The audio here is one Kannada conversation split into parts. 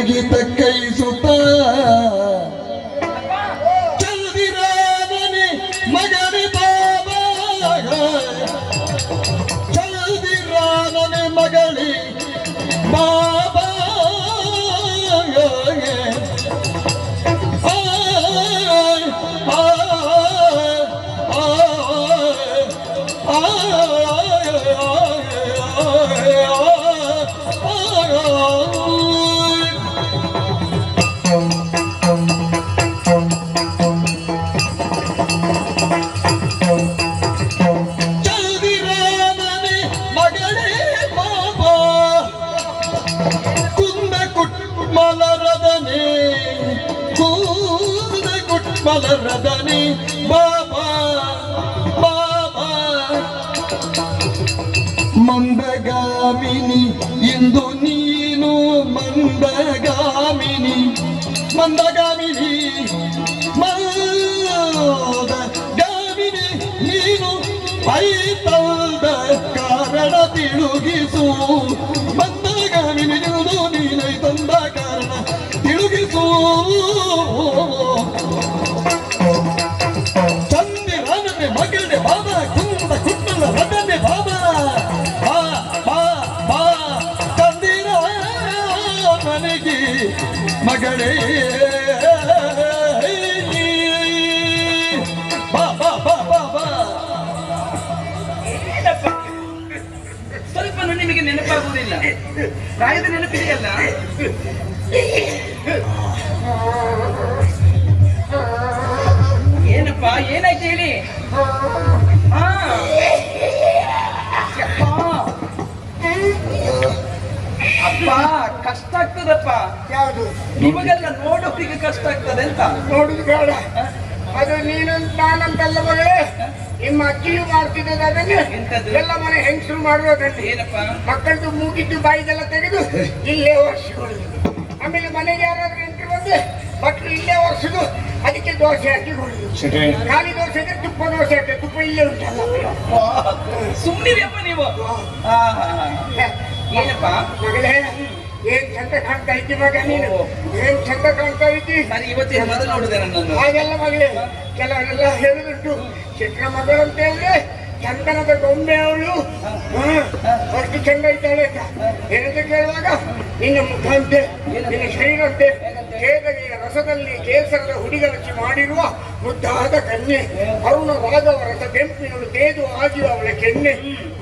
ಗೀತ ಕೈಸುತ್ತ ಮಂದಗಾಮಿನಿ ಮಂದಗಾಮಿನಿ ನೀನು ಪೈತಲ್ದ ಕಾರಣ ತಿಳುಗಿಸು. ಪ್ರಾಯದ ನೆನಪಿದೆಯಲ್ಲ ಏನಪ್ಪ ಏನಾಯ್ತು ಹೇಳಿ. ಅಪ್ಪ ಕಷ್ಟ ಆಗ್ತದಪ್ಪ. ಯಾವುದು? ನಿಮಗೆಲ್ಲ ನೋಡೋರಿಗೆ ಕಷ್ಟ ಆಗ್ತದೆ ಅಂತ. ನೋಡುದು ಬೇಡ. ಅದು ನೀನು ನಾನಂತಲ್ಲ ಮಗಳೇ. ನಿಮ್ಮ ಅಜ್ಜಿಯು ಮಾಡ್ತಿದ್ದದ್ದು ಅದನ್ನೇ. ಎಲ್ಲ ಮನೆ ಹೆಂಗಸರು ಏನಪ್ಪ? ಮಕ್ಕಳದು ಮೂಗಿದ್ದು ಬಾಯಿಗೆಲ್ಲ ತೆಗೆದು ಇಲ್ಲೇ ಒರೆಸಿಕೊಳ್ಳಿ ಆಮೇಲೆ ಮನೆಗೆ ಯಾರಾದ್ರೂ ಎಂಟ್ರು ಬಂದ್ರೆ ಮಕ್ಕಳು ಇಲ್ಲೇ ಒರೆಸುದು. ಅದಕ್ಕೆ ದೋಸೆ ಹಾಕಿ ಕೊಡುದು. ಖಾಲಿ ದೋಸೆ ಇದ್ರೆ ತುಪ್ಪ ದೋಸೆ ಹಾಕಿ ತುಪ್ಪ ಇಲ್ಲೇ ಉಂಟಲ್ಲ. ಸುಮ್ಮನಿದೆಯಪ್ಪ ನೀವು. ಏನಪ್ಪ? ಮಗಳೇ ಏನ್ ಚಂದ ಕಾಣ್ತಾ ಇದ್ದಿ ಮಗ ನೀನು? ಏನ್ ಚಂದ ಕಾಣ್ತಾ ಇದ್ದಿ? ನಾನು ಇವತ್ತಿನ ಮೊದಲು ನೋಡಿದೆ ನನ್ನನ್ನು ಹಾಗೆಲ್ಲ ಮಗಳೇ ಕೆಲವರೆಲ್ಲ ಹೇಳುದುಂಟು. ಚಿತ್ರ ಮಗಳು ಅಂತ ಹೇಳಿದ್ರೆ ಚಂದನದ ಗೊಂಬೆ ಅವಳು. ಅಷ್ಟು ಚಂದ ಇದ್ದಾಳೆ ಅಂತ. ಏನಂತ ಕೇಳುವಾಗ ನಿನ್ನ ಮುಖ ಅಂತೆ ನಿನ್ನ ಶರೀರ ಅಂತೆ. ಕೇದರಿಯ ರಸದಲ್ಲಿ ಕೇಸರದ ಹುಡಿಗಲಚ್ಚಿ ಮಾಡಿರುವ ಮುದ್ದಾದ ಕನ್ಯೆ. ಅರುಣ ರಾಘವ ರಸ ಕೆಂಪಿನಳು ತೇದು ಆಗಿ ಅವಳ ಕೆನ್ನೆ.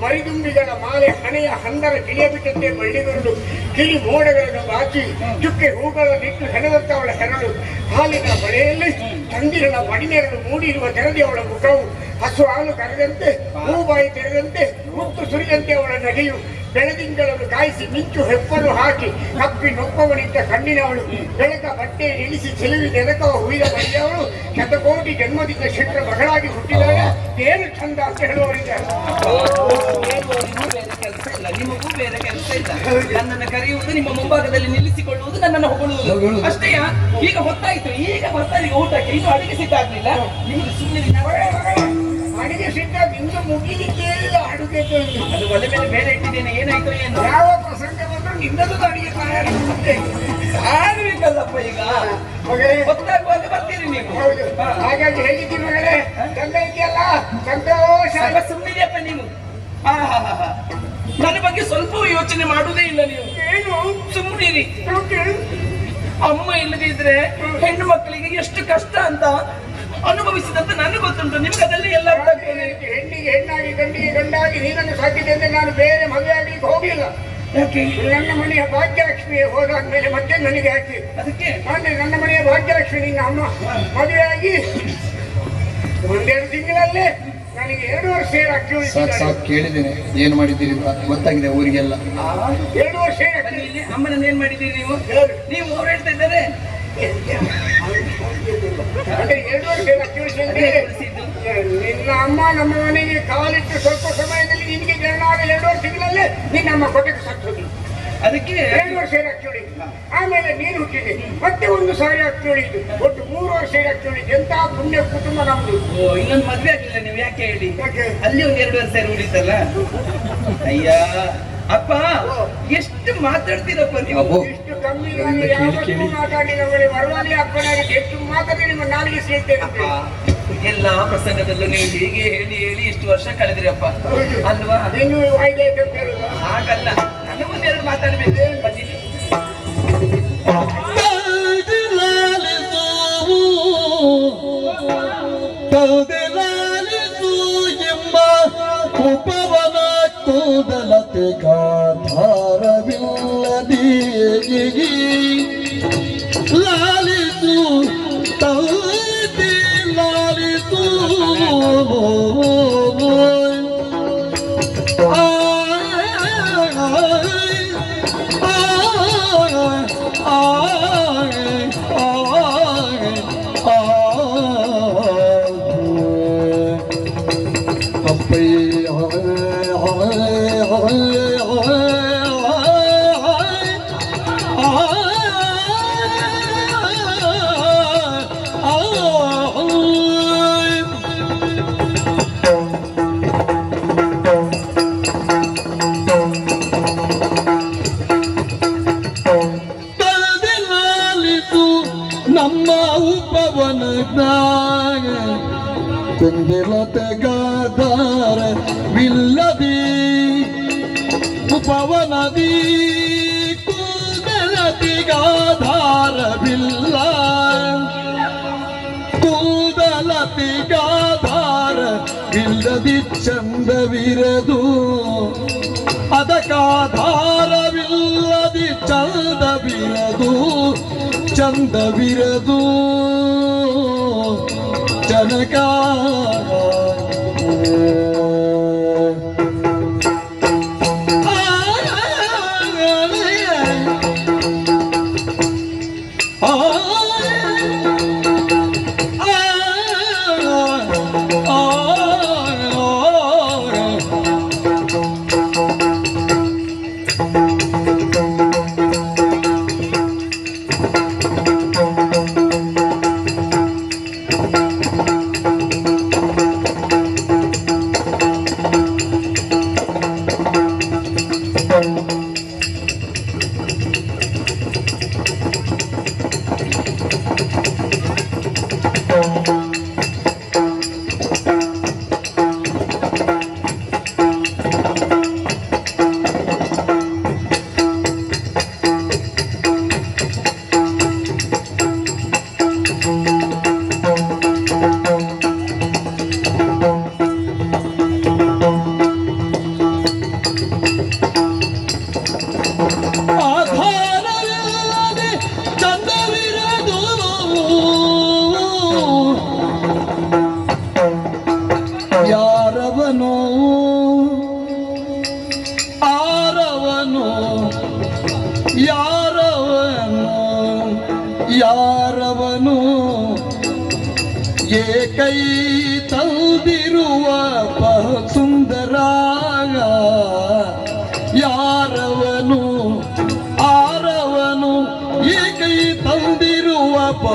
ಮರಿದುಂಬಿಗಳ ಮಾಲೆ ಹಣೆಯ ಹಂದರ ಕಿಳಿಯಬಿಟ್ಟಂತೆ ಬಳ್ಳಿಗೊಂಡು ಕಿಳಿ ಮೋಡಗಳನ್ನು ಬಾಚಿ ಚುಕ್ಕೆ ಹೂಗಳನ್ನಿಟ್ಟು ಹೆಣದಂತ ಅವಳ ಹೆರಳು. ಹಾಲಿನ ಬಳೆಯಲ್ಲಿ ಚಂದಿರನ ಮಡಿನೆರಳು ಮೂಡಿರುವ ತೆರೆದಿ ಅವಳ ಮುಖವು. ಹಸು ಹಾಲು ಕರೆದಂತೆ, ಹೂಬಾಯಿ ತೆರೆದಂತೆ, ಮುತ್ತು ಸುರಿದಂತೆ ಅವಳ ನಗೆಯು. ಬೆಳದಿಂಗಳನ್ನು ಕಾಯಿಸಿ ಮಿಂಚು ಹೆಪ್ಪನ್ನು ಹಾಕಿ ಕಪ್ಪಿ ನೊಪ್ಪವನಿದ್ದ ಕಣ್ಣಿನವಳು. ಬೆಳಕ ಬಟ್ಟೆ ಇಳಿಸಿ ಚೆಲುವಿ ನೆನಕವ ಹುಯ್ದ ಮರಿಯವಳು ಶತಕೋಟಿ ಜನ್ಮದಿಂದ ಶೆಟ್ರ ಮಗಳಾಗಿ ಹುಟ್ಟಿದಾಗ ಏನು ಚಂದ ಅಂತ ಹೇಳುವವರಿದ್ದಾರೆ ನಿಮಗೂ ಬೇರೆ ಕೆಲಸ ಇಲ್ಲ. ನನ್ನನ್ನು ಕರೆಯುವುದು ನಿಮ್ಮ ಮುಂಭಾಗದಲ್ಲಿ ನಿಲ್ಲಿಸಿಕೊಳ್ಳುವುದು ನನ್ನನ್ನು ಹೊಗಳುವುದು. ಅಷ್ಟೇ ಈಗ ಹೊತ್ತಾಯ್ತು. ಈಗ ಹೊತ್ತಾಗಿ ಊಟಕ್ಕೆ ಇನ್ನು ಅಡಿಗೆ ಸಿದ್ಧ ಆಗ್ಲಿಲ್ಲ. ನಿಮ್ಗೆ ಸುಮ್ಮನೆ ಅಡಿಗೆ ಸಿದ್ಧ ನಿಮ್ಗೆ ಮುಗಿಲಿಕ್ಕೆ ಇಲ್ಲ. ಅದು ಒಲೆ ಮೇಲೆ ಬೇರೆ ಇಟ್ಟಿದ್ದೇನೆ ಏನಾಯ್ತು ಏನು? ಯಾವ ಪ್ರಸಂಗ ಬಂದ್ರು ನಿನ್ನದು ನನಗೆ ತಯಾರಿಸುತ್ತೆ? ಆಗ್ಬೇಕಲ್ಲಪ್ಪ ಈಗ. ಮಗಳೇ. ಹೊತ್ತಾಗುವಾಗ ಬರ್ತೀರಿ ನೀವು. ಹಾಗಾಗಿ ಹೇಗಿದ್ದೀವಿ ಮಗಳೇ ಚಂದ ಇದೆಯಲ್ಲ ಸಂತೋಷ. ಸುಮ್ಮನಿದೆಯಪ್ಪ ನೀವು. ನನ್ನ ಬಗ್ಗೆ ಸ್ವಲ್ಪ ಯೋಚನೆ ಮಾಡುವುದೇ ಇಲ್ಲ ನೀವು. ಏನು? ಸುಮ್ಮನಿರಿ? ಅಮ್ಮ ಇಲ್ಲದಿದ್ರೆ ಹೆಣ್ಣು ಮಕ್ಕಳಿಗೆ ಎಷ್ಟು ಕಷ್ಟ ಅಂತ ಅನುಭವಿಸಿದಂತ ನನಗೆ ಗೊತ್ತುಂಟು. ನಿಮ್ಗೆ ಅದರಲ್ಲಿ ಎಲ್ಲ. ಹೆಣ್ಣಿಗೆ ಹೆಣ್ಣಾಗಿ ಗಂಡಿಗೆ ಗಂಡಾಗಿ ನೀನನ್ನು ಸಾಕಿದೆ ಅಂತ ನಾನು ಬೇರೆ ಮದುವೆ ಆಗಲಿಕ್ಕೆ ಹೋಗಿಲ್ಲ. ಯಾಕೆ? ನನ್ನ ಮನೆಯ ಭಾಗ್ಯಲಕ್ಷ್ಮಿ ಹೋದಾದ್ಮೇಲೆ ಮತ್ತೆ ನನಗೆ ಹಾಕಿ ಅದಕ್ಕೆ? ಅಂದ್ರೆ ನನ್ನ ಮನೆಯ ಭಾಗ್ಯಲಕ್ಷ್ಮಿ ನಿನ್ನ ಅಮ್ಮ ಮದುವೆಯಾಗಿ ಒಂದೆರಡು ತಿಂಗಳಲ್ಲೇ ನನಗೆ ಎರಡು ವರ್ಷ ಸಾಕು ಸಾಕು ಕೇಳಿದ್ದೇನೆ. ಏನು ಮಾಡಿದ್ದೀರಿ ಅಂತ. ಗೊತ್ತಾಗಿದೆ ಊರಿಗೆಲ್ಲ. ಎರಡು ವರ್ಷ ಅಮ್ಮನ ಬನ್ನಿ ಇಲ್ಲಿ. ಅಮ್ಮನನ್ನ ಏನ್ ಮಾಡಿದ್ದೀರಿ ನೀವು? ನೀವು ಅವ್ರು ಹೇಳ್ತಾ ಇದ್ದಾರೆ ವರ್ಷ ಅಕ್ಕಿ ಉಳಿಸಿದ್ರೆ ನಿನ್ನ ಅಮ್ಮ ನಮ್ಮ ಮನೆಗೆ ಕಾಲಿಟ್ಟು ಸ್ವಲ್ಪ ಸಮಯದಲ್ಲಿ ನಿನಗೆ ಜನನಾದ ಎರಡು ವರ್ಷಗಳಲ್ಲೇ ನಿನ್ನ ಅಮ್ಮ ಕೊಟ್ಟಕ್ಕೆ ಸತ್ತೋಗಿ ಅದಕ್ಕೆ ಎರಡು ವರ್ಷ ಉಳಿತು ಆಮೇಲೆ ನೀನು ಹುಟ್ಟಿದೆ. ಮತ್ತೆ ಒಂದು ಸಾರಿ ಉಳಿತು. ಒಟ್ಟು ಮೂರು ವರ್ಷ ಉಳಿತು? ಎಂತ ಪುಣ್ಯ ಕುಟುಂಬ ನಮ್ದು ಇನ್ನೊಂದು ಮದ್ವೆ ಆಗಿಲ್ಲ ನೀವು ಯಾಕೆ ಹೇಳಿ? ಯಾಕೆ? ಅಲ್ಲಿ ಒಂದು ಎರಡು ವರ್ಷ ಉಳಿತಲ್ಲ? ಅಯ್ಯ. ಅಪ್ಪ ಎಷ್ಟು ಮಾತಾಡ್ತೀರಪ್ಪ ನೀವು? ಎಷ್ಟು ಕಮ್ಮಿ ಯಾವತ್ತೂ ಮಾತಾಡಿದವರೇ ವರವಾಗಿ ಹಾಕೊಂಡಾಗ ಹೆಚ್ಚು ಮಾತಾಡಿ ನಿಮ್ಮ ನಾಲಿಗೆ ಸೇರ್ತೇನೆ ಎಲ್ಲಾ ಪ್ರಸಂಗದಲ್ಲೂ ನೀವು ಹೀಗೆ ಹೇಳಿ ಹೇಳಿ ಇಷ್ಟು ವರ್ಷ ಕಳೆದ್ರಿ ಅಪ್ಪ. ಅಲ್ವಾ? ಹಾಗಲ್ಲ. ನನಗೊಂದೆರಡು ಎರಡು ಮಾತಾಡ್ಬೇಕು. ಚಂದವಿರದು ಜನಕ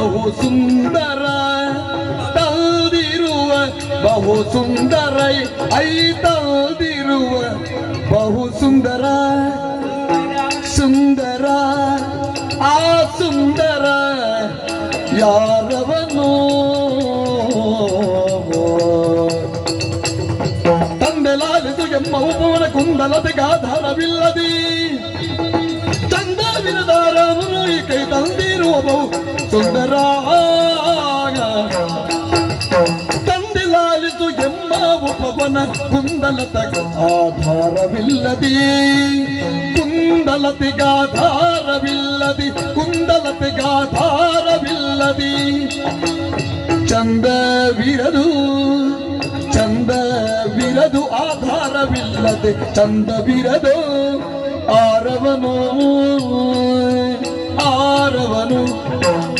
ಬಹು ಸುಂದರ ತಲ್ದಿರುವ, ಬಹು ಸುಂದರ ಐ ತಲ್ದಿರುವ, ಬಹು ಸುಂದರ ಸುಂದರ, ಆ ಸುಂದರ ಯಾರವನು? ತಂದೆ ಲಾಲಿತು ಎಂಬ ಉಪವನ ಕುಂದಲತೆ ಗಾಧಾರವಿಲ್ಲದಿ ಚಂದವಿರದಾರವನು ಈ ಕೈ ತಂದಿರುವ ಬಹು ಸುಂದರ ತಂದೆ ಲಾಲಿಸು ಎಮ್ಮ ಉಪವನ ಕುಂದಲತ ಆಧಾರವಿಲ್ಲದಿ. ಚಂದ ವಿರದು ಚಂದ ವಿರದು ಆಧಾರವಿಲ್ಲದೆ ಚಂದವಿರದು ಆರವನು ಆರವನು. ತಂದಿರುವ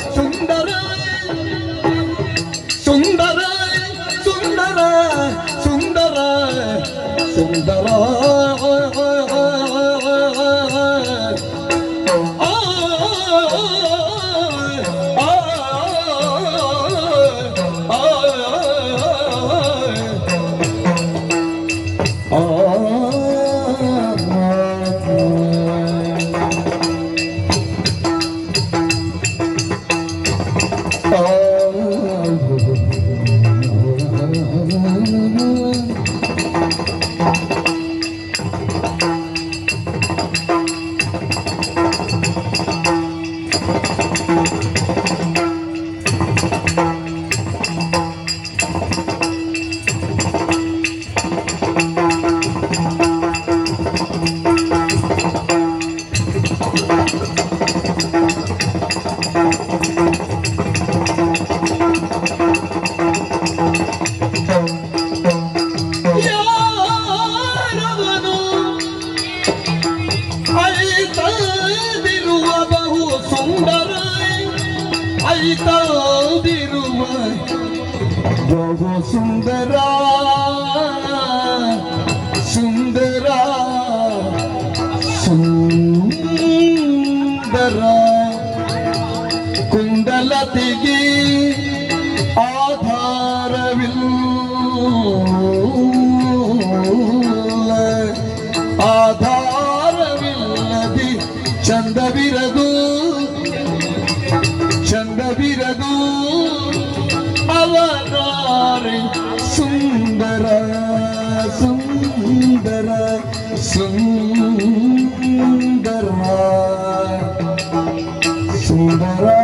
ಬಹು ಕುಂಡಲತೆಗೆ ಆಧಾರವಿಲ್ಲ ಆಧಾರವಿಲ್ಲದೆ ಚಂದವಿರದು ಚಂದವಿರದು ಅವನಾರೆ ಸುಂದರ ಸುಂದರ ಸುಂದರ ಸುಂದರ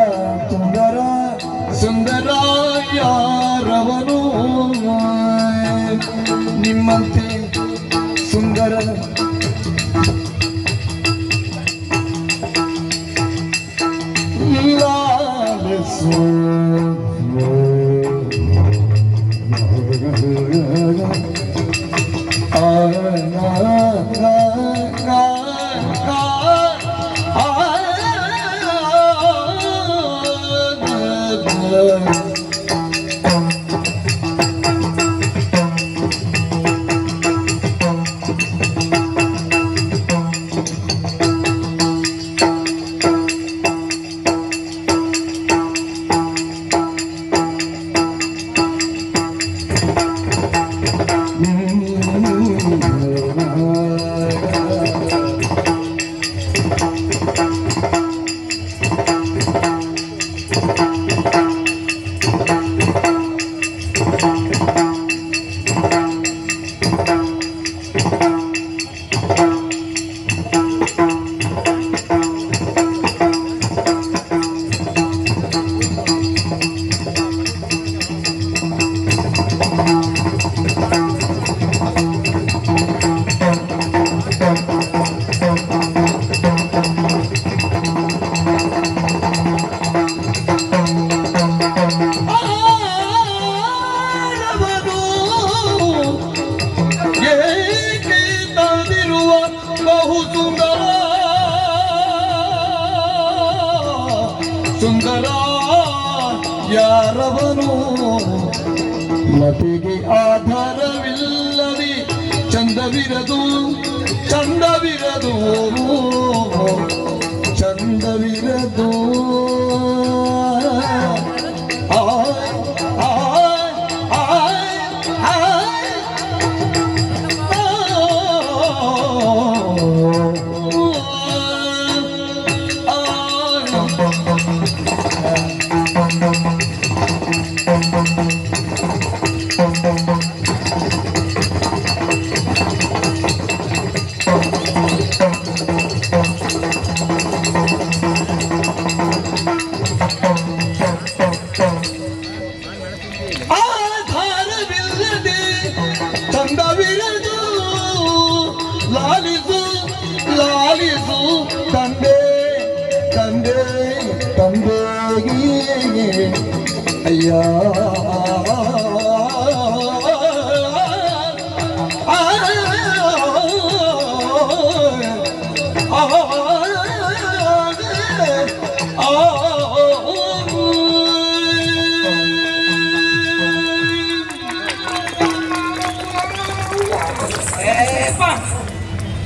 ನಾ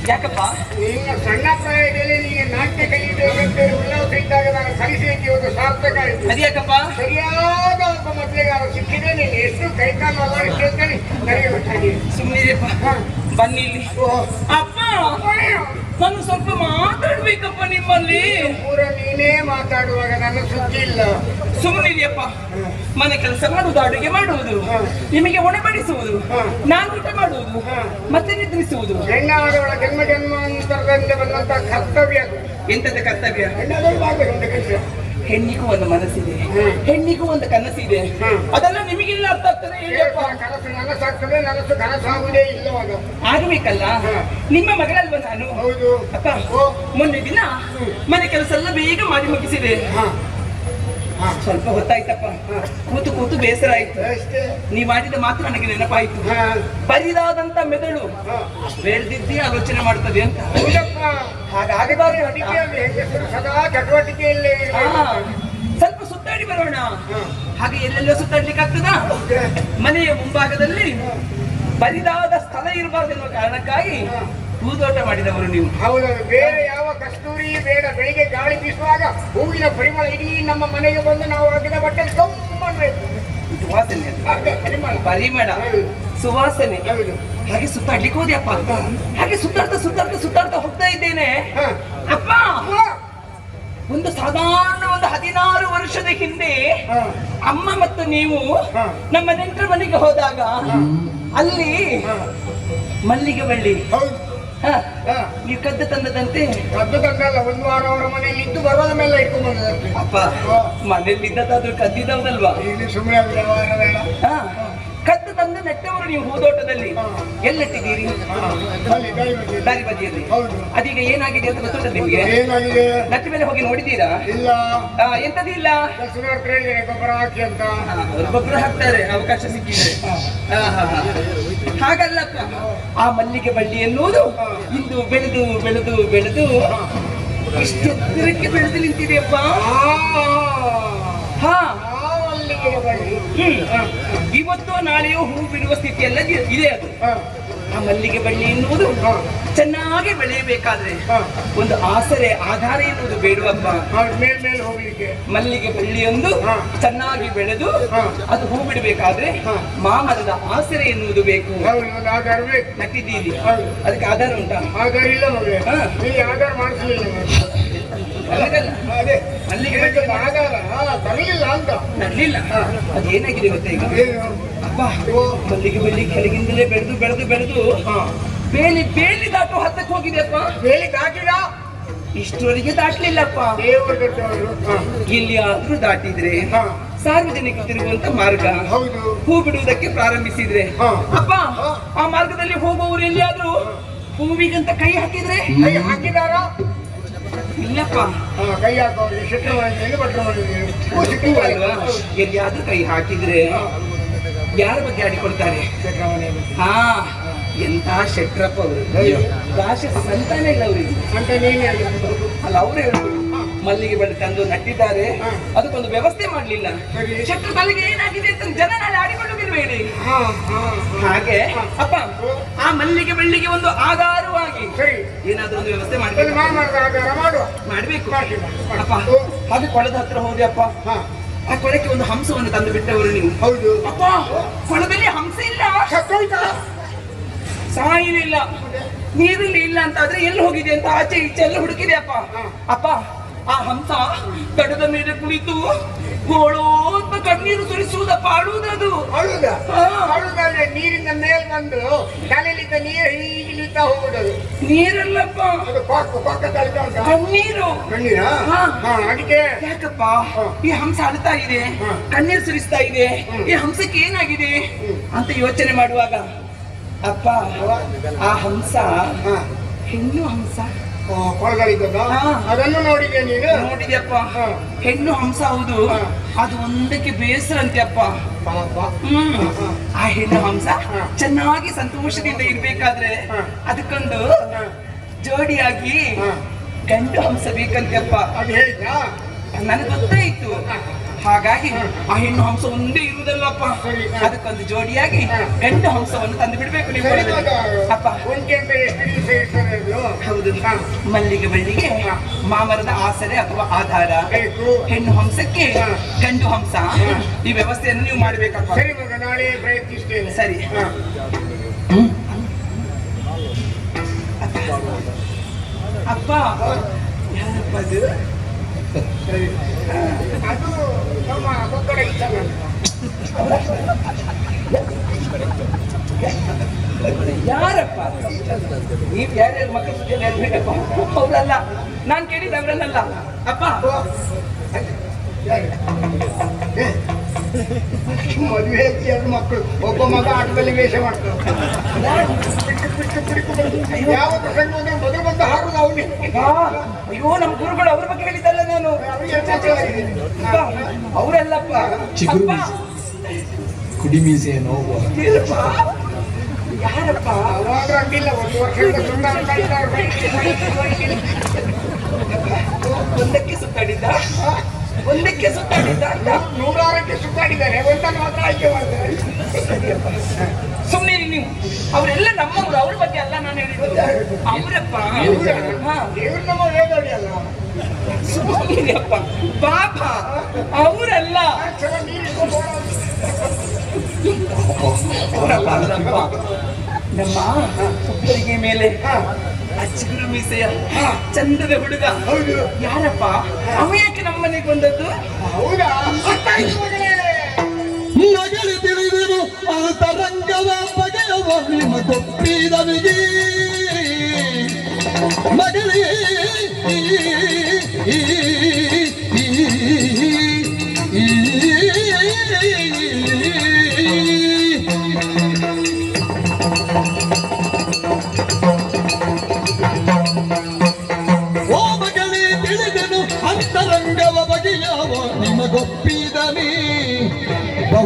ಯಾಕಪ್ಪ? ನಿಮ್ಮ ಸಣ್ಣ ಪ್ರಾಯದಲ್ಲಿ ನೀವು ನಾಟ್ಯ ಕಲಿಯಬೇಕಂತ ಉಲ್ಲಾಸ ಇದ್ದಾಗ ನಾನು ಕಲಿಸಿದ್ದು ಒಂದು ಸಾರ್ಥಕ ಆಯಿತು. ಅದ್ಯಾಕಪ್ಪ ಸರಿಯಾದ ಒಬ್ಬ ಮೊದಲಿಗಾರ ಸಿಕ್ಕಿದೆ ನೀನು ಎಷ್ಟು ಕೈಕಾಲು ಅಲ್ಲಾಡಿಸಿ ಅಂತಾನೆ ನನಗೆ ಗೊತ್ತಾಗಿದೆ ಸುಮ್ಮನಿರಪ್ಪ ಬನ್ನಿ ಇಲ್ಲಿ. ಅಪ್ಪ! ನಾನು ಸ್ವಲ್ಪ ಮಾತಾಡ್ಬೇಕಪ್ಪ ನಿಮ್ಮಲ್ಲಿ. ಊರ ನೀನೇ ಮಾತಾಡುವಾಗ ನನ್ನ ಸುದ್ದಿ ಇಲ್ಲ. ಸುಮ್ಮನಿರಿಯಪ್ಪ ಮನೆ ಕೆಲಸ ಮಾಡುವುದು ಅಡುಗೆ ಮಾಡುವುದು ನಿಮಗೆ ಒಣಬಡಿಸುವುದು ಬಡಿಸುವುದು ನಾನು ಊಟ ಮಾಡುವುದು. ಮತ್ತೆ ನಿದ್ರಿಸುವುದು. ಹೆಣ್ಣಾದವಳ ಜನ್ಮ ಜನ್ಮಾಂತರದಿಂದ ಬಂದಂತ ಕರ್ತವ್ಯ. ಎಂತದ ಕರ್ತವ್ಯ? ಹೆಣ್ಣಿಗೂ ಒಂದು ಮನಸ್ಸಿದೆ. ಹೆಣ್ಣಿಗೂ ಒಂದು ಕನಸಿದೆ. ಅದೆಲ್ಲ ನಿಮಗಿಲ್ಲ ಅರ್ಥ ಆಗ್ತದೆ ಕನಸು ನನಸಾಗ್ತದೆ ನನಸು ಕನಸಾಗುವುದೇ ಇಲ್ಲವಾಗ. ಆಗಬೇಕಲ್ಲ? ನಿಮ್ಮ ಮಗಳಲ್ವ ನಾನು? ಹೌದು. ಅಪ್ಪ. ಮೊನ್ನೆ ದಿನ ಮನೆ ಕೆಲಸ ಎಲ್ಲ ಬೇಗ ಮಾಡಿ ಮುಗಿಸಿದೆ. ಸ್ವಲ್ಪ ಗೊತ್ತಾಯ್ತಪ್ಪ ಕೂತು ಕೂತು ಬೇಸರ ಆಯ್ತು. ನೀ ಮಾಡಿದ ಮಾತ್ರ ನನಗೆ ನೆನಪಾಯ್ತು. ಪರಿದಾದಂತ ಬರಿದಾದಂತ ಮೆದುಳು ಹಾ. ಆಲೋಚನೆ ಮಾಡ್ತದೆ ಅಂತ. ಚಟುವಟಿಕೆಯಲ್ಲಿ ಸ್ವಲ್ಪ ಸುತ್ತಾಡಿ ಬರೋಣ. ಹಾಗೆ ಎಲ್ಲೆಲ್ಲೋ ಸುತ್ತಾಡ್ಲಿಕ್ಕೆ ಆಗ್ತದ ಮನೆಯ ಮುಂಭಾಗದಲ್ಲಿ ಬರಿದಾದ ಸ್ಥಳ ಇರಬಾರ್ದೆನ್ನುವ ಕಾರಣಕ್ಕಾಗಿ ಹೂದೋಟ ಮಾಡಿದವರು ನೀವು. ಹೌದೌದು. ಬೇರೆ ಯಾವ ಕಸ್ತೂರಿ ಬೇಡ ಬೆಳಿಗ್ಗೆ ಗಾಳಿ ಬೀಸುವಾಗ ಹೂವಿನ ಪರಿಮಳ ಇಡೀ ನಮ್ಮ ಮನೆಗೆ ಬಂದು ನಾವು ಹಾಕಿದ ಬಟ್ಟೆ ಸುವಾಸನೆ ಪರಿಮಳ. ಪರಿಮಳ. ಸುವಾಸನೆ. ಹೌದು. ಹಾಗೆ ಸುತ್ತಾಡ್ಲಿಕ್ಕೆ ಹೋದ್ಯಪ್ಪ. ಹಾಗೆ ಸುತ್ತಾಡ್ತಾ ಸುತ್ತಾಡ್ತಾ ಸುತ್ತಾಡ್ತಾ ಹೋಗ್ತಾ ಇದ್ದೇನೆ. ಅಪ್ಪ! ಒಂದು ಸಾಧಾರಣ ಒಂದು ಹದಿನಾರು ವರ್ಷದ ಹಿಂದೆ ಅಮ್ಮ ಮತ್ತು ನೀವು ನಮ್ಮ ನೆಂಟರ ಮನೆಗೆ ಹೋದಾಗ ಅಲ್ಲಿ ಮಲ್ಲಿಗೆ ಬಳ್ಳಿ ಹೌದು. ನೀವು ಕದ್ದು ತಂದದಂತೆ? ಕದ್ದು ತಂದಲ್ಲ ಒಂದು ವಾರ ಅವರ ಮನೆಯಲ್ಲಿ ಇದ್ದು ಬರೋದ ಮೇಲೆ ಇಟ್ಕೊಂಡು ಬಂದದಂತೆ ಅಪ್ಪ ಮನೆಯಲ್ಲಿ ಇದ್ದದಾದ್ರೂ ಕದ್ದಿದ್ದವನಲ್ವಾ? ಇಲ್ಲಿ ಸುಮ್ಮನೆ ವ್ಯವಹಾರ ಬೇಡ. ಹ, ಕದ್ದು ತಂದು ನೆಟ್ಟವರು ನೀವು ಹೂದೋಟದಲ್ಲಿ. ಎಲ್ಲಿಟ್ಟಿದ್ದೀರಿ. ದಾರಿ ಬದಿಯಲ್ಲಿ. ಅದೀಗ ಏನಾಗಿದೆ ಅಂತ ಗೊತ್ತುಂಟ ನಿಮ್ಗೆ? ನಟ್ಟಿ ಮೇಲೆ ಹೋಗಿ ನೋಡಿದ್ದೀರಾ? ಇಲ್ಲ. ಎಂತದಿಲ್ಲ ಗೊಬ್ಬರ ಹಾಕಿ ಅಂತ. ಗೊಬ್ಬರ ಹಾಕ್ತಾರೆ ಅವಕಾಶ ಸಿಕ್ಕಿದೆ ಆ, ಹಾ, ಹಾ. ಹಾಗಲ್ಲಪ್ಪ. ಆ ಮಲ್ಲಿಗೆ ಬಳ್ಳಿ ಎನ್ನುವುದು ಇಂದು ಬೆಳೆದು ಬೆಳೆದು ಬೆಳೆದು ಇಷ್ಟೆತ್ತರಕ್ಕೆ ಬೆಳೆದು ನಿಂತಿದೆಯಪ್ಪ. ಹಾ. ಹ್ಮ್. ಇವತ್ತು ನಾಳೆಯೋ ಹೂ ಬಿಡುವ ಸ್ಥಿತಿಯಲ್ಲ ಇದೆ. ಅದು. ಹಾ. ಆ ಮಲ್ಲಿಗೆ ಬಳ್ಳಿ ಎನ್ನುವುದು. ಚೆನ್ನಾಗಿ ಬೆಳೆಯಬೇಕಾದ್ರೆ ಹಾ. ಒಂದು ಆಸರೆ ಆಧಾರ ಎನ್ನುವುದು ಬೇಡುವಪ್ಪ. ಹೌದು ಮೇಲ್ ಮೇಲೆ ಹೋಗ್ಲಿಕ್ಕೆ. ಮಲ್ಲಿಗೆ ಬಳ್ಳಿಯೊಂದು. ಚೆನ್ನಾಗಿ ಬೆಳೆದು. ಅದು ಹೂ ಬಿಡಬೇಕಾದ್ರೆ ಹಾ. ಮಾಮರದ ಆಸರೆ ಎನ್ನುವುದು ಬೇಕು. ಆಧಾರ ಬೇಕು. ನಟ್ಟಿದ್ದೀರಿ. ಅದಕ್ಕೆ ಆಧಾರ ಉಂಟಾ? ಆಧಾರ ಇಲ್ಲ ಆಧಾರ ಮಾಡಿಸಲಿಲ್ಲ ಅದೇ. ಬಳ್ಳಿ ತರಲಿಲ್ಲ ಅಂತ. ತರಲಿಲ್ಲ. ಅದೇನಾಗಿದೆ ಗೊತ್ತಾ ಈಗ? ಅಪ್ಪ ಮಲ್ಲಿಗೆ ಬಳ್ಳಿ ಕೆಳಗಿಂದಲೇ ಬೆಳೆದು ಬೆಳೆದು ಬೆಳೆದು. ಬೇಲಿ ಬೇಲಿ ದಾಟು ಹತ್ತಕ್ಕೆ ಹೋಗಿದೆಯಪ್ಪ. ಬೇಲಿ ದಾಟಿದ ಇಷ್ಟವರೆಗೆ ದಾಟ್ಲಿಲ್ಲಪ್ಪ. ಇಲ್ಲಿ ಆದ್ರೂ ದಾಟಿದ್ರೆ. ಸಾರ್ವಜನಿಕ ತಿರುಗುವಂತ ಮಾರ್ಗ. ಹೂ ಬಿಡುವುದಕ್ಕೆ ಪ್ರಾರಂಭಿಸಿದ್ರೆ. ಅಪ್ಪ ಆ ಮಾರ್ಗದಲ್ಲಿ ಹೋಗುವವರು ಎಲ್ಲಿಯಾದ್ರೂ? ಹೂವಿಗಂತ ಕೈ ಹಾಕಿದ್ರೆ? ಕೈ ಹಾಕಿದಾರ. ಇಲ್ಲಪ್ಪ. ಕೈ ಹಾಕೋರಿಗೆ ಶೆಟ್ರು ಮಾಡಿದ್ದೇನೆ ಭಟ್ರು ಅಲ್ವಾ? ಎಲ್ಲಿಯಾದ್ರೂ ಕೈ ಹಾಕಿದ್ರೆ. ಯಾರ ಬಗ್ಗೆ ಆಡಿಕೊಡ್ತಾರೆ. ಹಾ ಎಂತ ಶೆಟ್ರಪ್ಪ ಅವರು. ಭಾಷೆ ಸಂತಾನ ಇಲ್ಲ ಅವರಿಗೆ. ಅಂತ ನೀನೇ ಅಲ್ಲ ಅವ್ರು ಹೇಳುದು ಮಲ್ಲಿಗೆ ಬಳ್ಳಿ ತಂದು ನಟ್ಟಿದ್ದಾರೆ. ಅದಕ್ಕೊಂದು ವ್ಯವಸ್ಥೆ ಮಾಡಲಿಲ್ಲ. ಶತ್ರು ಮಲ್ಲಿಗೆ ತಲೆಗೆ ಏನಾಗಿದೆ ಅಂತ ಜನ ಆಡಿಕೊಂಡು ಬಿಡಬೇಡಿ. ಹಾಗೆ ಅಪ್ಪ ಆ ಮಲ್ಲಿಗೆ ಬಳ್ಳಿಗೆ ಒಂದು ಆಧಾರವಾಗಿ ಏನಾದ್ರೂ ಒಂದು ವ್ಯವಸ್ಥೆ ಮಾಡಬೇಕು. ಮಾಡಬೇಕು. ಅಪ್ಪ ಹಾಗೆ ಕೊಳದ ಹತ್ರ ಹೋದೆ ಅಪ್ಪ. ಆ ಕೊಳಕ್ಕೆ ಒಂದು ಹಂಸವನ್ನು ತಂದು ಬಿಟ್ಟವರು ನೀವು. ಹೌದು. ಅಪ್ಪ ಕೊಳದಲ್ಲಿ ಹಂಸ ಇಲ್ಲ? ಸಾಯಿಲಿಲ್ಲ ನೀರಲ್ಲಿ ಇಲ್ಲ ಅಂತ ಆದ್ರೆ ಎಲ್ಲಿ ಹೋಗಿದೆ ಅಂತ ಆಚೆ ಈಚೆ ಎಲ್ಲ ಹುಡುಕಿದೆ ಅಪ್ಪ. ಅಪ್ಪ ಆ ಹಂಸ ದಡದ ಮೇಲೆ ಕುಳಿತು ಗೋಳೋ ಅಂತ ಕಣ್ಣೀರು ಸುರಿಸುವುದಪ್ಪ ಪಾಡುವುದದು. ಅಳುದ. ಅಳುದಾದ್ರೆ ನೀರಿಂದ ಮೇಲ್ ಬಂದು ತಲೆಲಿದ್ದ ನೀರು ಹೀಗಿಲಿತ್ತಾ ಹೋಗುದದು. ನೀರಲ್ಲಪ್ಪ. ಅದು ಕಣ್ಣೀರು. ಕಣ್ಣೀರ? ಅದಕ್ಕೆ? ಯಾಕಪ್ಪ? ಈ ಹಂಸ ಅಳ್ತಾ ಇದೆ. ಕಣ್ಣೀರು ಸುರಿಸ್ತಾ ಇದೆ. ಈ ಹಂಸಕ್ಕೆ ಏನಾಗಿದೆ? ಅಂತ ಯೋಚನೆ ಮಾಡುವಾಗ ಅಪ್ಪ ಆ ಹಂಸ ಹೆಣ್ಣು ಹಂಸ. ಅದನ್ನು ನೋಡಿದ್ಯಾ ನೀನು? ನೋಡಿದ್ಯಪ್ಪ. ಹೆಣ್ಣು ಹಂಸ ಹೌದು. ಅದು ಒಂದಕ್ಕೆ ಬೇಸರಂತೆ ಅಪ್ಪ ಹ್ಮ್. ಆ ಹೆಣ್ಣು ಹಂಸ ಚೆನ್ನಾಗಿ ಸಂತೋಷದಿಂದ ಇರ್ಬೇಕಾದ್ರೆ. ಅದಕ್ಕೊಂದು ಜೋಡಿಯಾಗಿ. ಗಂಡು ಹಂಸ ಬೇಕಂತ್ಯಪ್ಪ. ಅದು ನನಗೆ ನನಗೆ ಗೊತ್ತಾಯ್ತು ಹಾಗಾಗಿ ಆ ಹೆಣ್ಣು ಹಂಸ ಒಂದೇ ಇರುವುದಲ್ಲಪ್ಪ. ಅದಕ್ಕೊಂದು ಜೋಡಿಯಾಗಿ ಹೆಣ್ಣು ಗಂಡು ಹಂಸವನ್ನು ತಂದು ಬಿಡ್ಬೇಕು ನೀವು. ಅಪ್ಪ. ಹೌದು. ಮಲ್ಲಿಗೆ ಮಲ್ಲಿಗೆ ಬಳ್ಳಿಗೆ ಮಾಮರದ ಆಸರೆ ಅಥವಾ ಆಧಾರ. ಹೆಣ್ಣು ಹಂಸಕ್ಕೆ. ಗಂಡು ಹಂಸ. ಈ ವ್ಯವಸ್ಥೆಯನ್ನು ನೀವು ಮಾಡ್ಬೇಕಪ್ಪ. ಸರಿ. ಅಪ್ಪ. ಯಾರಪ್ಪ ಅದು ಯಾರಪ್ಪ? ನೀವು ಯಾರ್ಯಾರು ಮಕ್ಕಳ ಸುದ್ದಿಯಲ್ಲಿ ಹೇಳ್ಬೇಕಪ್ಪ? ಅವ್ರಲ್ಲ. ನಾನು ಕೇಳಿದ ಅವರನ್ನಲ್ಲ. ಅಪ್ಪ. ಮದುವೆ ಎರಡು ಮಕ್ಕಳು. ಒಬ್ಬ ಮಗ ಆಟದಲ್ಲಿ ವೇಷ ಮಾಡ್ತಾರೆ ಯಾವ ಪ್ರಸಂಗ ಮೊದಲು ಬಂದು ಹಾಡುದು ಅವನೇ ಅಯ್ಯೋ ನಮ್ಮ ಗುರುಗಳು ಅವ್ರ ಬಗ್ಗೆ ಹೇಳಿದ್ದಲ್ಲ ನಾನು. ಅವರೆಲ್ಲಪ್ಪ. ಚಿಗುರು ಕುಡಿ ಮೀಸೆ ನೋವು ಯಾರಪ್ಪ? ಅವಾಗ ಅಡ್ಡಿಲ್ಲ ಒಂದು ಇದ್ದಾರೆ. ಒಂದಕ್ಕೆ ಸುತ್ತಾಡಿದ್ದ? ಒಂದಕ್ಕೆ ಸುತ್ತಾಡಿದ್ದ ಅಂತ ನೂರಾರಕ್ಕೆ ಸುತ್ತಾಡಿದ್ದಾರೆ. ಒಂದನ್ನು ಮಾತ್ರ ಆಯ್ಕೆ ಮಾಡ್ತಾರೆ ಸುಮ್ಮನೆ ನೀವು. ಅವರೆಲ್ಲ ನಮ್ಮವರು ಅವ್ರ ಬಗ್ಗೆ ಅಲ್ಲ ನಾನು ಹೇಳಿದ್ದು. ಅವರಪ್ಪ ಹಾ. ದೇವ್ರು ನಮ್ಮ ವೇದೋಡಿ ಅಲ್ಲ. ಸುಮ್ಮನಿರಪ್ಪ ಪಾಪ ಅವರಲ್ಲ. ನಮ್ಮ ಒಬ್ಬರಿಗೆ ಮೇಲೆ ಅಚ್ಚಗುರು ಮೀಸೆಯ ಚಂದದ ಹುಡುಗ. ಹೌದು. ಯಾರಪ್ಪ? ಅವ ಯಾಕೆ ನಮ್ಮನೆಗೆ ಬಂದದ್ದು? ಹೌದಾ? ನಗಲಿ ತಿಳಿದಿರು ಅಂತರಂಗವ ಬಗೆಯವ ನಿಮ್ಮ ಗೊತ್ತಿದನಿಗೆ ಮಗಳಿ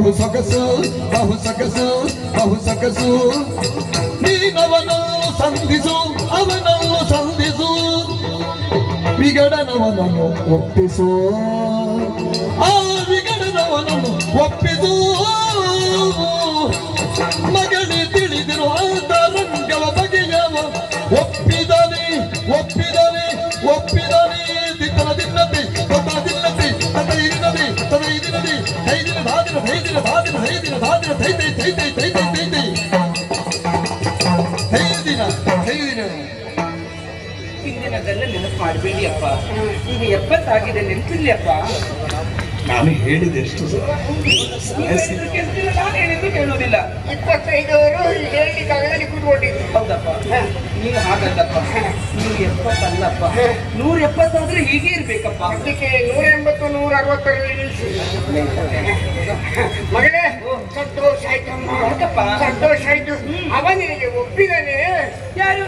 ಬಹು ಸೊಗಸು ಬಹು ಸೊಗಸು ಬಹು ಸೊಗಸು. ನೀನವನನ್ನು ಸಂಧಿಸು, ಅವನನ್ನು ಸಂಧಿಸು. ವಿಗಡನವನನ್ನು ಒಪ್ಪಿಸು. ಆ ವಿಗಡನವನನ್ನು ಒಪ್ಪಿಸು. ಮಾಡಬೇಡಿ ಅಪ್ಪ ಈಗ ಎಪ್ಪತ್ತಾಗಿದೆ ನೆನಪಿರ್ಲಿ ಅಪ್ಪ ನಾನು ಹೇಳಿದೆ ಎಷ್ಟು ನಾನು ಹೇಳಿದ್ರು ಕೇಳೋದಿಲ್ಲ. ಇಪ್ಪತ್ತೈದವರು ಹೇಳಿ ಕಾಲದಲ್ಲಿ ಕೂತ್ಕೊಂಡಿದ್ರು ಹೌದಪ್ಪ ನೀವು ಹಾಗಲ್ಲಪ್ಪ. ನೀವು ಎಪ್ಪತ್ತಲ್ಲಪ್ಪ. ನೂರ ಎಪ್ಪತ್ತಾದ್ರೆ ಹೀಗೆ ಇರ್ಬೇಕಪ್ಪ. ಅದಕ್ಕೆ ನೂರ ಎಂಬತ್ತು ನೂರ ಅರವತ್ತರಲ್ಲಿ ನಿಲ್ಲಿಸಿ ಮಗಳೇ ಸಂತೋಷ ಆಯ್ತಮ್ಮ? ಸಂತೋಷ ಆಯ್ತು. ಅವನಿಗೆ ಒಪ್ಪಿದಾನೆ. ಯಾರು?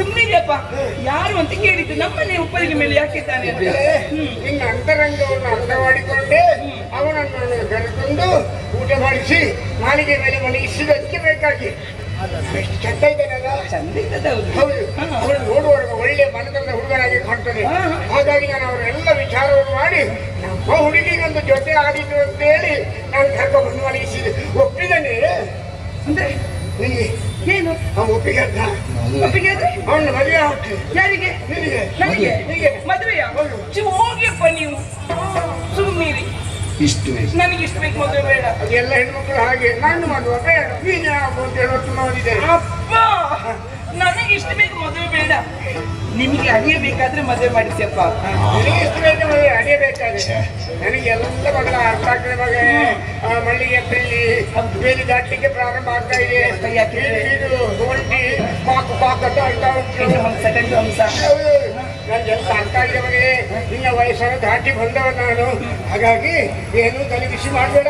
ಅವ್ರಿಗ ಇದೆಯಪ್ಪ ಯಾರು ಅಂತ ಕೇಳಿದ್ದು ನಮ್ಮನೆ ಉಪ್ಪರಿಗೆ ಮೇಲೆ ಯಾಕೆ ತಾನೆ ಅಂತ. ನಿನ್ನ ಅಂತರಂಗವನ್ನು ಅರ್ಥ ಮಾಡಿಕೊಂಡೆ ಅವನನ್ನು ಕರೆತಂದು ಊಟ ಮಾಡಿಸಿ ಮಾಳಿಗೆ ಮೇಲೆ ಮಲಗಿಸಿದಕ್ಕೆ ಬೇಕಾಗಿ. ಚಂದ ಇದ್ದಾನಲ್ಲ ಚಂದಿದ್ದದ ಹೌದು. ಹೌದು. ಹಾ. ಅವನು ನೋಡುವವರೆಗೆ ಒಳ್ಳೆ ಮನದಂಡ ಹುಡುಗನಾಗಿ ಕಾಣ್ತದೆ. ಹಾಗಾಗಿ ನಾನು ಅವರೆಲ್ಲ ವಿಚಾರವನ್ನು ಮಾಡಿ ನಮ್ಮ ಹುಡುಗಿಗೊಂದು ಜೊತೆ ಆಡಿದ್ದು ಅಂತ ಹೇಳಿ ನಾನು ಕರ್ಕೊಂಡು ಮಲಗಿಸಿದೆ ಒಪ್ಪಿದ್ದಾನೆ. ಅಂದ್ರೆ? ನಿನಗೆ ಏನು ಅವನು ಒಪ್ಪಿಗೆ ಅಂತ ಒಪ್ಪಿಗೆ ಆದ್ರೆ? ಅವನು ಮದುವೆ ಆಗ್ತದೆ ಯಾರಿಗೆ? ನಿನಗೆ. ನನಗೆ? ನಿನಗೆ? ಮದುವೆಯ. ಚಿ ಹೋಗಿಯಪ್ಪ ನೀವು. ಸುಮ್ಮನಿರಿ ಇಷ್ಟು ನನಗೆ ಇಷ್ಟು ಬೇಕು ಮದುವೆ ಬೇಡ. ಅದೆಲ್ಲ ಹೆಣ್ಮಕ್ಳು ಹಾಗೆ. ನಾನು ಮಾಡುವ ಬೇಡ ನೀನು ಅಂತ ಹೇಳೋದು ನೋಡಿದೆ ಅಪ್ಪ! ನನಗೆ ಇಷ್ಟು ಬೇಕು ಮದುವೆ ಬೇಡ. ನಿಮಗೆ ಅಡಿಗೆ ಬೇಕಾದ್ರೆ ಮದುವೆ ಮಾಡಿಸಿಯಪ್ಪ ನನಗೆ ಇಷ್ಟು ಬೇಕು ಮದುವೆ? ಅಡಿಯಬೇಕಾದ್ರೆ ನನಗೆ ಎಲ್ಲ ಮಗಳ ಅರ್ಥ ಆಗ್ತದೆ ಮಗ ಆ ಮಳ್ಳಿಗೆ ಬೆಳ್ಳಿ ಬೇಲಿ ದಾಟಲಿಕ್ಕೆ ಪ್ರಾರಂಭ ಆಗ್ತಾ ಇದೆ? ಇದು ಪಾಕು ಪಾಕ ಅಂತ ಆಗ್ತಾ ಉಂಟು ನನ್ನ ಮಗನೇ ನಿನ್ನ ವಯಸ್ಸನ್ನು ದಾಟಿ ಬಂದವ ನಾನು. ಹಾಗಾಗಿ ಏನು ತಲೆ ಬಿಸಿ ಮಾಡಬೇಡ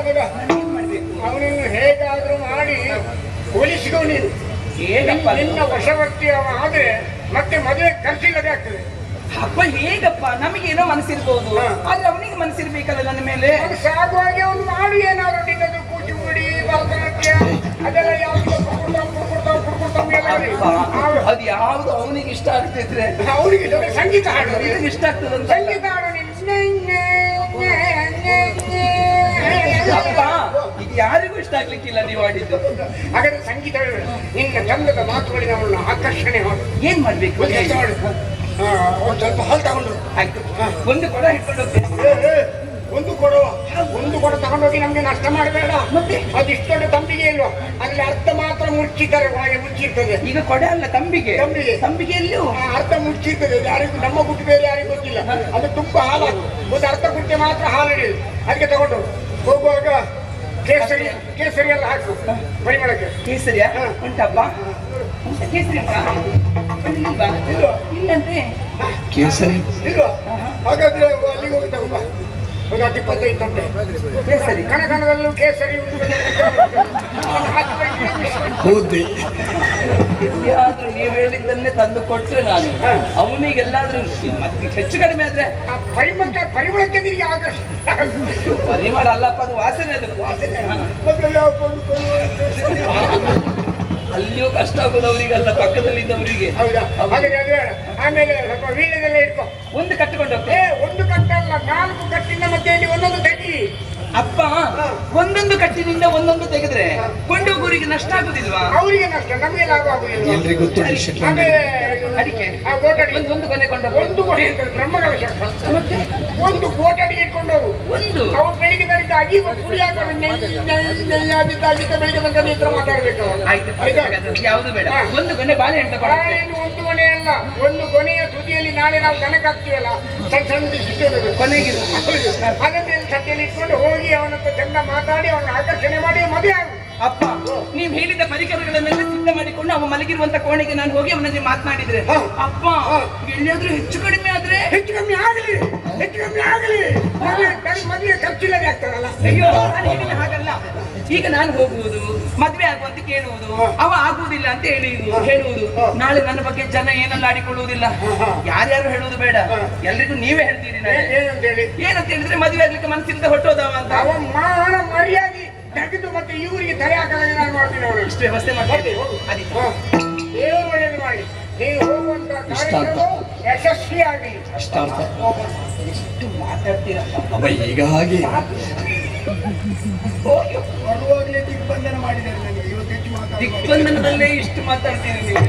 ಮಾಡ್ಬೇಕು ಅವನನ್ನು ಹೇಗಾದ್ರೂ ಮಾಡಿ ಹೋಲಿಸಿಕೊ ನೀನು? ನಿನ್ನ ವಶವರ್ತಿ ಅವ ಆದ್ರೆ ಮತ್ತೆ ಮದುವೆ ಖರ್ಚಿಲ್ಲದೆ ಆಗ್ತದೆ. ಅಪ್ಪ ಹೇಗಪ್ಪ? ನಮಗೇನೋ ಮನಸ್ಸಿರ್ಬೋದು. ಆದ್ರೆ ಅವನಿಗೆ ಮನಸ್ಸಿರ್ಬೇಕಲ್ಲ ನನ್ನ ಮೇಲೆ? ಸಾಧುವಾಗಿ ಅವ್ನು ಮಾಡಿ ಏನಾದ್ರು ನಿನ್ನದು ಕೂಚಿಪುಡಿ ಭರತನಾಟ್ಯ ಅದೆಲ್ಲ ಯಾವ್ದು ಅದು ಯಾವ್ದು ಅವನಿಗೆ ಇಷ್ಟ ಆಗ್ತಿದ್ರೆ? ಅವನಿಗೆ ಸಂಗೀತ ಹಾಡು. ಇಷ್ಟ ಆಗ್ತದಂತ ಸಂಗೀತ ಹಾಡು ಇದು ಯಾರಿಗೂ ಇಷ್ಟ ಆಗ್ಲಿಕ್ಕಿಲ್ಲ ನೀವು ಆಡಿದ್ದು ಹಾಗಾದ್ರೆ ಸಂಗೀತ. ನಿನ್ನ ಚಂದದ ಮಾತುಗಳಿಗೆ ಅವಳನ್ನು ಆಕರ್ಷಣೆ ಮಾಡು. ಏನ್ ಮಾಡ್ಬೇಕು? ಒಂದು ಸ್ವಲ್ಪ ಹಾಲು ತಗೊಂಡು. ಆಯ್ತು. ಒಂದು ಕೊಡ ಹಿಡ್ಕೊಂಡು ಒಂದು ಕೊಡುವ ಒಂದು ಕೊಡ ತಗೊಂಡೋಗಿ ನಮ್ಗೆ ನಷ್ಟ ಮಾಡಬೇಡ. ಮತ್ತೆ? ಅದಿಷ್ಟೊಂದು ತಂಬಿಗೆ ಇಲ್ವಾ? ಅಲ್ಲಿ ಅರ್ಧ ಮಾತ್ರ ಮುಚ್ಚಿದ್ದಾರೆ ಒಳಗೆ ಮುಚ್ಚಿರ್ತದೆ. ಈಗ ಕೊಡ ಅಲ್ಲ ತಂಬಿಗೆ? ತಂಬಿಗೆ. ತಂಬಿಗೆ ಎಲ್ಲೂ ಅರ್ಧ ಮುಚ್ಚಿರ್ತದೆ. ಯಾರಿಗೂ ನಮ್ಮ ಗುಟ್ಟು ಬೇರೆ ಯಾರಿಗೂ ಗೊತ್ತಿಲ್ಲ. ಅದು ತುಂಬಾ ಹಾಲು. ಒಂದು ಅರ್ಧ ಗುಟ್ಟೆ ಮಾತ್ರ ಹಾಲು ಹಿಡಿದು ಅದಕ್ಕೆ ತಗೊಂಡು ಹೋಗುವಾಗ ಕೇಸರಿ ಕೇಸರಿ ಎಲ್ಲ ಹಾಕು ಪರಿಮಳಕ್ಕೆ ಕೇಸರಿಯ. ಉಂಟಪ್ಪ? ಉಂಟ ಕೇಸರಿ? ಹಾಗಾದ್ರೆ ಅಲ್ಲಿಗೆ ಹೋಗಿ ತಗೊಂಬ ಒಂದು ಹತ್ತು ಇಪ್ಪತ್ತೈದು ತಂದೆ ಕೇಸರಿ. ಕಣ ಕಣದಲ್ಲೂ ಕೇಸರಿ ಹೋದೆ. ಎಲ್ಲಿಯಾದ್ರೂ ನೀವು ಹೇಳಿದ್ದನ್ನೇ ತಂದು ಕೊಟ್ರೆ ನಾನು. ಅವನಿಗೆಲ್ಲಾದ್ರೂ ಮತ್ತೆ ಹೆಚ್ಚು ಕಡಿಮೆ ಆದ್ರೆ ಆ ಪರಿಮಳಕ್ಕೆ ಪರಿಮಳಕ್ಕೆ ನಿನಗೆ ಆಕರ್ಷ ಪರಿಮಳ ಅಲ್ಲಪ್ಪ ಅದು ವಾಸನೆ ಅದು ವಾಸನೆ ಅಲ್ಲಿಯೂ ಕಷ್ಟ ಆಗೋದವರಿಗಲ್ಲ ಪಕ್ಕದಲ್ಲಿದ್ದವರಿಗೆ. ಹೌದಾ? ಹಾಗಾದ್ರೆ ಅದು ಆಮೇಲೆ ಸ್ವಲ್ಪ ವೀಳ್ಯದೆಲ್ಲ ಇಟ್ಕೋ. ಒಂದು ಕಟ್ಟಿಕೊಂಡು ಒಂದು ಕಟ್ಟಲ್ಲ ನಾಲ್ಕು ಕಟ್ಟಿನ ಮಧ್ಯದಲ್ಲಿ ಒಂದೊಂದು ಕಟ್ಟಿ. ಅಪ್ಪ ಒಂದೊಂದು ಕಟ್ಟಿನಿಂದ ಒಂದೊಂದು ತೆಗೆದ್ರೆ ಕೊಂಡೋಗೋರಿಗೆ ನಷ್ಟ ಆಗುದಿಲ್ವಾ? ಅವರಿಗೆ ನಷ್ಟ ನಮಗೆ ಲಾಭ ಆಗುದಿಲ್ಲ. ಎಲ್ರಿಗೂ ಗೊತ್ತು ಆ ಗೋಟಡಿ. ಒಂದು ಒಂದು ಕೊನೆ ಕೊಂಡ ಒಂದು ಕೋಟಿ ಇರ್ತದೆ ಬ್ರಹ್ಮಗಳ ಶಾಸ್ತ್ರ ಮತ್ತೆ ಒಂದು ಕೋಟಡಿ ಇಟ್ಕೊಂಡವರು ಒಂದು? ಅವ್ರು ಬೆಳಿಗ್ಗೆ ಬೆಳಿಗ್ಗೆ ಅಗಿ ಪುಡಿ ಹಾಕೊಂಡು ನೆಯ್ಯಾಗಿದ್ದಾಗಿದ್ದ ಬೆಳಿಗ್ಗೆ ಬಂದ ಹತ್ರ ಮಾತಾಡ್ಬೇಕು ಆಯ್ತು? ಯಾವುದು ಬೇಡ. ಒಂದು ಕೊನೆ ಬಾಳೆ ಬಾಳೆಹಣ್ಣು ಒಂದು ಕೊನೆ ಅಲ್ಲ. ಒಂದು ಕೊನೆಯ ತುದಿಯಲ್ಲಿ ನಾಳೆ ನಾವು ದನಕ್ಕೆ ಕೊನೆಗಿರು ಅದನ್ನೇ ಸತ್ಯಲ್ಲಿ ಇಟ್ಕೊಂಡು ಹೋಗಿ ಅವನ ಹತ್ರ ಚಂದ ಮಾತಾಡಿ ಅವನ ಆಕರ್ಷಣೆ ಮಾಡಿ ಮದುವೆ ಅಪ್ಪ, ನೀವು ಹೇಳಿದ ಪರಿಕರಗಳನ್ನೆಲ್ಲ ಸಿದ್ಧ ಮಾಡಿಕೊಂಡು ಅವ ಮಲಗಿರುವಂತ ಕೋಣೆಗೆ ನಾನು ಹೋಗಿ ಅವನಲ್ಲಿ ಮಾತನಾಡಿದ್ರೆ ಅಪ್ಪ. ಎಲ್ಲಿಯಾದ್ರೂ ಹೆಚ್ಚು ಕಡಿಮೆ ಆದ್ರೆ ಹೆಚ್ಚು ಕಮ್ಮಿ ಆಗಲಿ ಹೆಚ್ಚು ಕಮ್ಮಿ ಆಗಲಿ. ಮದುವೆ ಖರ್ಚಿಲ್ಲದೆ ಆಗ್ತಾರಲ್ಲ. ಅಯ್ಯೋ ನಾನು ಹೇಳಿದ ಹಾಗಲ್ಲ. ಈಗ ನಾನು ಹೋಗುವುದು ಮದ್ವೆ ಆಗುವಂತ ಕೇಳುವುದು ಅವ ಆಗುವುದಿಲ್ಲ ಅಂತ ಹೇಳುವುದು. ಹೇಳುವುದು ನಾಳೆ ನನ್ನ ಬಗ್ಗೆ ಜನ ಏನೆಲ್ಲ ಆಡಿಕೊಳ್ಳುವುದಿಲ್ಲ? ಯಾರ್ಯಾರು ಹೇಳುವುದು ಬೇಡ. ಎಲ್ರಿಗೂ ನೀವೇ ಹೇಳ್ತೀರಿ ಏನಂತ ಹೇಳಿ? ಹೇಳಿದ್ರೆ ಮದುವೆ ಆಗ್ಲಿಕ್ಕೆ ಮನಸ್ಸಿಂದ ಹೊಟ್ಟೋದವ ಅಂತ. ಮರ್ಯಾದೆ ತೆಗೆದು ಮತ್ತೆ ಇವರಿಗೆ ತಲೆ ಹಾಕಲಾಗಿ ನಾನು ಮಾಡ್ತೀನಿ ಅವರು? ಇಷ್ಟು ವ್ಯವಸ್ಥೆ ಮಾಡಿ ಅದಕ್ಕೆ ದೇವರು ಒಳ್ಳೇದು ಮಾಡಿ. ನೀವು ಹೋಗುವಂತ ಕಾರ್ಯಕ್ರಮ ಯಶಸ್ವಿ ಆಗಲಿ ಅಷ್ಟಾರ್ಥ ಎಷ್ಟು ಮಾತಾಡ್ತೀರಪ್ಪ ಅವ ಈಗ ಹಾಗೆ. ಬರುವಾಗಲೇ ದಿಗ್ಬಂಧನ ಮಾಡಿದ್ದಾರೆ ನನಗೆ. ಇವತ್ತು ಹೆಚ್ಚು ಮಾತಾಡ ದಿಗ್ಬಂಧನದಲ್ಲೇ ಇಷ್ಟು ಮಾತಾಡ್ತೀರಿ ನೀವು.